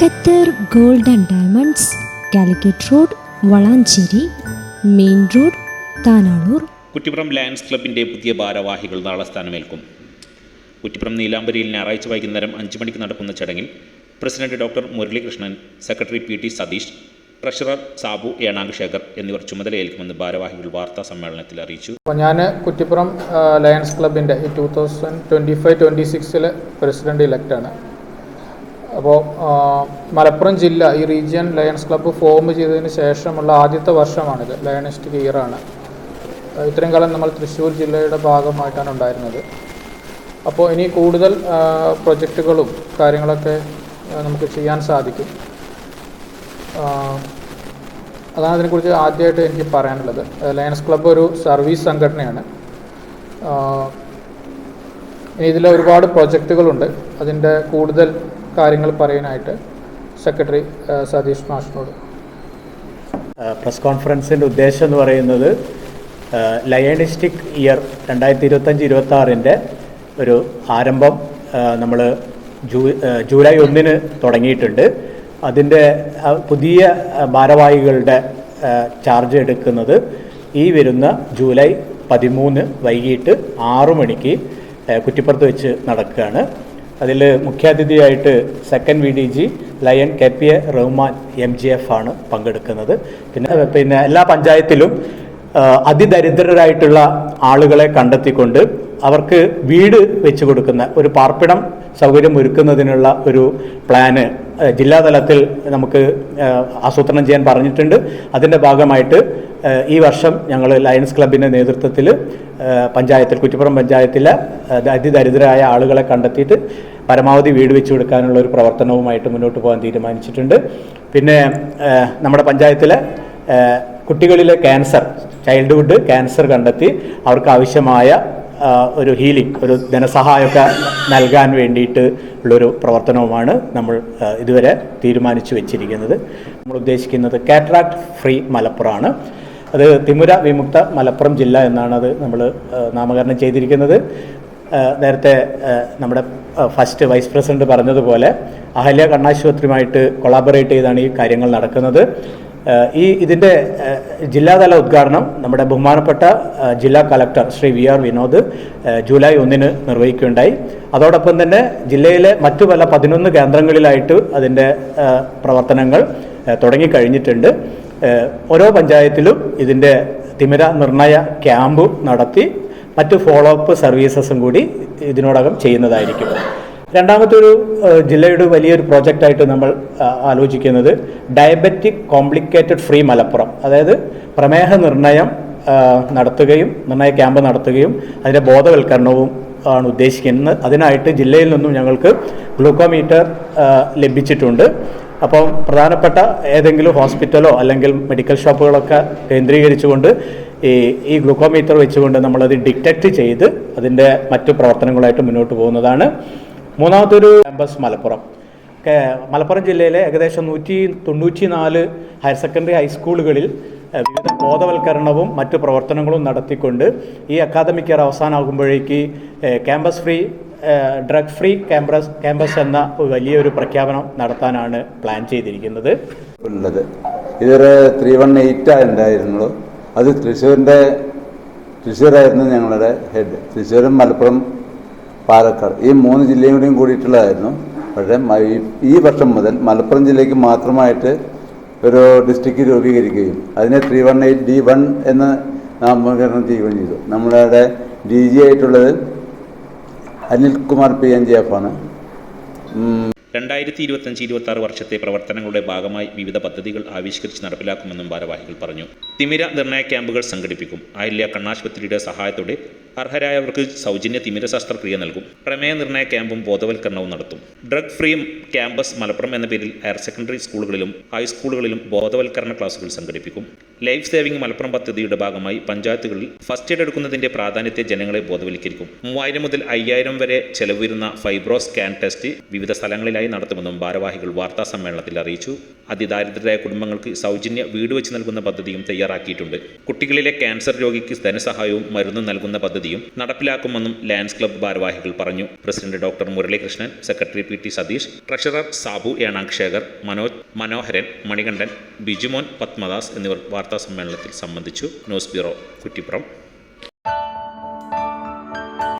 Qatar golden and diamonds Calicut road Valanchery main road Tanalur. Kuttippuram Lions ക്ലബിന്റെ പുതിയ ഭാരവാഹികൾ നാളെ സ്ഥാനമേൽക്കും. കുറ്റിപ്പുറം നീലാംബരിയിൽ ഞായറാഴ്ച വൈകുന്നേരം അഞ്ച് മണിക്ക് നടക്കുന്ന ചടങ്ങിൽ president doctor Muralikrishnan secretary P T Satheesh treasurer Sabu Enangashekhar Shekhar എന്നിവർ ചുമതലയേൽക്കുമെന്ന് ഭാരവാഹികൾ വാർത്താ സമ്മേളനത്തിൽ അറിയിച്ചു. അപ്പോൾ ഞാൻ കുറ്റിപ്പുറം ലയൺസ് ക്ലബിന്റെ ഈ two thousand twenty five twenty സിക്സിലെ president ഇലക്റ്റാണ് അപ്പോൾ മലപ്പുറം ജില്ല ഈ റീജിയൻ ലയൺസ് ക്ലബ്ബ് ഫോം ചെയ്തതിന് ശേഷമുള്ള ആദ്യത്തെ വർഷമാണിത് ലയണിസ്റ്റിക് ഇയറാണ്. ഇത്രയും കാലം നമ്മൾ തൃശ്ശൂർ ജില്ലയുടെ ഭാഗമായിട്ടാണ് ഉണ്ടായിരുന്നത്. അപ്പോൾ ഇനി കൂടുതൽ പ്രൊജക്റ്റുകളും കാര്യങ്ങളൊക്കെ നമുക്ക് ചെയ്യാൻ സാധിക്കും. അതാണ് അതിനെക്കുറിച്ച് ആദ്യമായിട്ട് എനിക്ക് പറയാനുള്ളത്. ലയൺസ് ക്ലബ്ബ് ഒരു സർവീസ് സംഘടനയാണ്. ഇതിൽ ഒരുപാട് പ്രൊജക്റ്റുകളുണ്ട് അതിന്റെ കൂടുതൽ കാര്യങ്ങൾ പറയാനായിട്ട് സെക്രട്ടറി സതീഷ് മാഷിനോട്. പ്രസ് കോൺഫറൻസിന്റെ ഉദ്ദേശം എന്ന് പറയുന്നത് ലയണിസ്റ്റിക് ഇയർ രണ്ടായിരത്തി ഇരുപത്തഞ്ച് ഇരുപത്തി ആറിന്റെ ഒരു ആരംഭം നമ്മൾ ജൂ ജൂലൈ ഒന്നിന് തുടങ്ങിയിട്ടുണ്ട്. അതിന്റെ പുതിയ ഭാരവാഹികളുടെ ചാർജ് എടുക്കുന്നത് ഈ വരുന്ന ജൂലൈ പതിമൂന്ന് വൈകിട്ട് ആറു മണിക്ക് കുറ്റിപ്പുറത്ത് വെച്ച് നടക്കുകയാണ്. അതിൽ മുഖ്യാതിഥിയായിട്ട് second V D G Lion K P A Rahman M G F ആണ് പങ്കെടുക്കുന്നത്. പിന്നെ പിന്നെ എല്ലാ പഞ്ചായത്തിലും അതിദരിദ്രരായിട്ടുള്ള ആളുകളെ കണ്ടെത്തിക്കൊണ്ട് അവർക്ക് വീട് വെച്ചു കൊടുക്കുന്ന ഒരു പാർപ്പിടം സൗകര്യം ഒരുക്കുന്നതിനുള്ള ഒരു പ്ലാന് ജില്ലാതലത്തിൽ നമുക്ക് ആസൂത്രണം ചെയ്യാൻ പറഞ്ഞിട്ടുണ്ട്. അതിന്റെ ഭാഗമായിട്ട് ഈ വർഷം ഞങ്ങൾ ലയൺസ് ക്ലബിന്റെ നേതൃത്വത്തിൽ പഞ്ചായത്തിൽ കുറ്റിപ്പുറം പഞ്ചായത്തിലെ അതിദരിദ്രരായ ആളുകളെ കണ്ടെത്തിയിട്ട് പരമാവധി വീട് വെച്ചു കൊടുക്കാനുള്ള ഒരു പ്രവർത്തനവുമായിട്ട് മുന്നോട്ട് പോകാൻ തീരുമാനിച്ചിട്ടുണ്ട്. പിന്നെ നമ്മുടെ പഞ്ചായത്തിലെ കുട്ടികളിലെ ക്യാൻസർ ചൈൽഡ്ഹുഡ് ക്യാൻസർ കണ്ടെത്തി അവർക്ക് ആവശ്യമായ ഒരു ഹീലിംഗ് ഒരു ധനസഹായമൊക്കെ നൽകാൻ വേണ്ടിയിട്ട് ഉള്ളൊരു പ്രവർത്തനവുമാണ് നമ്മൾ ഇതുവരെ തീരുമാനിച്ചു വെച്ചിരിക്കുന്നത്. നമ്മൾ ഉദ്ദേശിക്കുന്നത് കാറ്ററാക്ട് ഫ്രീ മലപ്പുറമാണ്. അത് തിമുര വിമുക്ത മലപ്പുറം ജില്ല എന്നാണ് അത് നമ്മൾ നാമകരണം ചെയ്തിരിക്കുന്നത്. നേരത്തെ നമ്മുടെ ഫസ്റ്റ് വൈസ് പ്രസിഡന്റ് പറഞ്ഞതുപോലെ അഹല്യ കണ്ണാശുപത്രിയുമായിട്ട് കൊളാബറേറ്റ് ചെയ്താണ് ഈ കാര്യങ്ങൾ നടക്കുന്നത്. ഈ ഇതിന്റെ ജില്ലാതല ഉദ്ഘാടനം നമ്മുടെ ബഹുമാനപ്പെട്ട ജില്ലാ collector Shri V R Vinod July ഒന്നിന് നിർവഹിക്കുകയുണ്ടായി. അതോടൊപ്പം തന്നെ ജില്ലയിലെ മറ്റു പല പതിനൊന്ന് കേന്ദ്രങ്ങളിലായിട്ട് അതിന്റെ പ്രവർത്തനങ്ങൾ തുടങ്ങിക്കഴിഞ്ഞിട്ടുണ്ട്. ഓരോ പഞ്ചായത്തിലും ഇതിന്റെ തിമിര നിർണയ ക്യാമ്പ് നടത്തി മറ്റ് ഫോളോ അപ്പ് സർവീസസും കൂടി ഇതിനോടകം ചെയ്യുന്നതായിരിക്കും. രണ്ടാമത്തെ ഒരു ജില്ലയുടെ വലിയൊരു പ്രോജക്റ്റായിട്ട് നമ്മൾ ആലോചിക്കുന്നത് ഡയബറ്റിക് കോംപ്ലിക്കേറ്റഡ് ഫ്രീ മലപ്പുറം. അതായത് പ്രമേഹ നിർണയം നടത്തുകയും നിർണയ ക്യാമ്പ് നടത്തുകയും അതിന്റെ ബോധവൽക്കരണവും ആണ് ഉദ്ദേശിക്കുന്നത്. അതിനായിട്ട് ജില്ലയിൽ നിന്നും ഞങ്ങൾക്ക് ഗ്ലൂക്കോമീറ്റർ ലഭിച്ചിട്ടുണ്ട്. അപ്പം പ്രധാനപ്പെട്ട ഏതെങ്കിലും ഹോസ്പിറ്റലോ അല്ലെങ്കിൽ മെഡിക്കൽ ഷോപ്പുകളൊക്കെ കേന്ദ്രീകരിച്ചുകൊണ്ട് ഈ ഈ ഗ്ലൂക്കോമീറ്റർ വെച്ചുകൊണ്ട് നമ്മളത് ഡിറ്റക്റ്റ് ചെയ്ത് അതിന്റെ മറ്റു പ്രവർത്തനങ്ങളായിട്ട് മുന്നോട്ട് പോകുന്നതാണ്. മൂന്നാമത്തൊരു ക്യാമ്പസ് മലപ്പുറം. മലപ്പുറം ജില്ലയിലെ ഏകദേശം നൂറ്റി തൊണ്ണൂറ്റി നാല് ഹയർ സെക്കൻഡറി ഹൈസ്കൂളുകളിൽ വിവിധ ബോധവൽക്കരണവും മറ്റു പ്രവർത്തനങ്ങളും നടത്തിക്കൊണ്ട് ഈ academic year അവസാനമാകുമ്പോഴേക്ക് campus free drug free campus campus എന്ന വലിയൊരു പ്രഖ്യാപനം നടത്താനാണ് പ്ലാൻ ചെയ്തിരിക്കുന്നത്. ഉള്ളത്. ഇതൊരു ത്രീ വൺ എയ്റ്റ് ഉണ്ടായിരുന്നുള്ളൂ. അത് തൃശ്ശൂരിന്റെ തൃശ്ശൂരായിരുന്നു ഞങ്ങളുടെ ഹെഡ്. തൃശ്ശൂരും മലപ്പുറം പാലക്കാട്. ഈ മൂന്ന് ജില്ലയും കൂടിയും കൂടിയിട്ടുള്ളതായിരുന്നു. പക്ഷേ ഈ- വർഷം മുതൽ മലപ്പുറം ജില്ലയ്ക്ക് മാത്രമായിട്ട് ഒരു ഡിസ്ട്രിക്ട് രൂപീകരിക്കുകയും അതിനെ three one eight D one എന്ന് നാമകരണം ചെയ്യുകയും ചെയ്തു. നമ്മളുടെ ഡി ജി ആയിട്ടുള്ളത് Anilkumar P N G F ആണ്. രണ്ടായിരത്തി ഇരുപത്തഞ്ച് ഇരുപത്തി ആറ് വർഷത്തെ പ്രവർത്തനങ്ങളുടെ ഭാഗമായി വിവിധ പദ്ധതികൾ ആവിഷ്കരിച്ച് നടപ്പിലാക്കുമെന്നും ഭാരവാഹികൾ പറഞ്ഞു. തിമിര നിർണയ ക്യാമ്പുകൾ സംഘടിപ്പിക്കും. അഹല്യ കണ്ണാശുപത്രിയുടെ സഹായത്തോടെ അർഹരായവർക്ക് സൗജന്യ തിമിര ശസ്ത്രക്രിയ നൽകും. പ്രമേയ നിർണയ ക്യാമ്പും ബോധവൽക്കരണവും നടത്തും. ഡ്രഗ് ഫ്രീ ക്യാമ്പസ് മലപ്പുറം എന്ന പേരിൽ ഹയർ സെക്കൻഡറി സ്കൂളുകളിലും ഹൈസ്കൂളുകളിലും ബോധവൽക്കരണ ക്ലാസുകൾ സംഘടിപ്പിക്കും. ലൈഫ് സേവിംഗ് മലപ്പുറം പദ്ധതിയുടെ ഭാഗമായി പഞ്ചായത്തുകളിൽ ഫസ്റ്റ് എയ്ഡ് എടുക്കുന്നതിന്റെ പ്രാധാന്യത്തെ ജനങ്ങളെ ബോധവൽക്കരിക്കും. മൂവായിരം മുതൽ അയ്യായിരം വരെ ചെലവ് വരുന്ന ഫൈബ്രോ സ്കാൻ ടെസ്റ്റ് വിവിധ സ്ഥലങ്ങളിലായി നടത്തുമെന്നും ഭാരവാഹികൾ വാർത്താ സമ്മേളനത്തിൽ അറിയിച്ചു. അതിദാരിദ്രരായ കുടുംബങ്ങൾക്ക് സൗജന്യ വീട് വെച്ച് നൽകുന്ന പദ്ധതിയും തയ്യാറാക്കിയിട്ടുണ്ട്. കുട്ടികളിലെ ക്യാൻസർ രോഗിക്ക് ധനസഹായവും മരുന്നും നൽകുന്ന പദ്ധതിയും നടപ്പിലാക്കുമെന്നും ലയൺസ് ക്ലബ്ബ് ഭാരവാഹികൾ പറഞ്ഞു. President doctor Muralikrishnan secretary P T Satheesh treasurer Sabu Enakshekar Manoj Manoharan Manikandan Bijumon Padmadas എന്നിവർ വാർത്താ സമ്മേളനത്തിൽ സംബന്ധിച്ചു ന്യൂസ് ബ്യൂറോ കുറ്റിപ്പുറം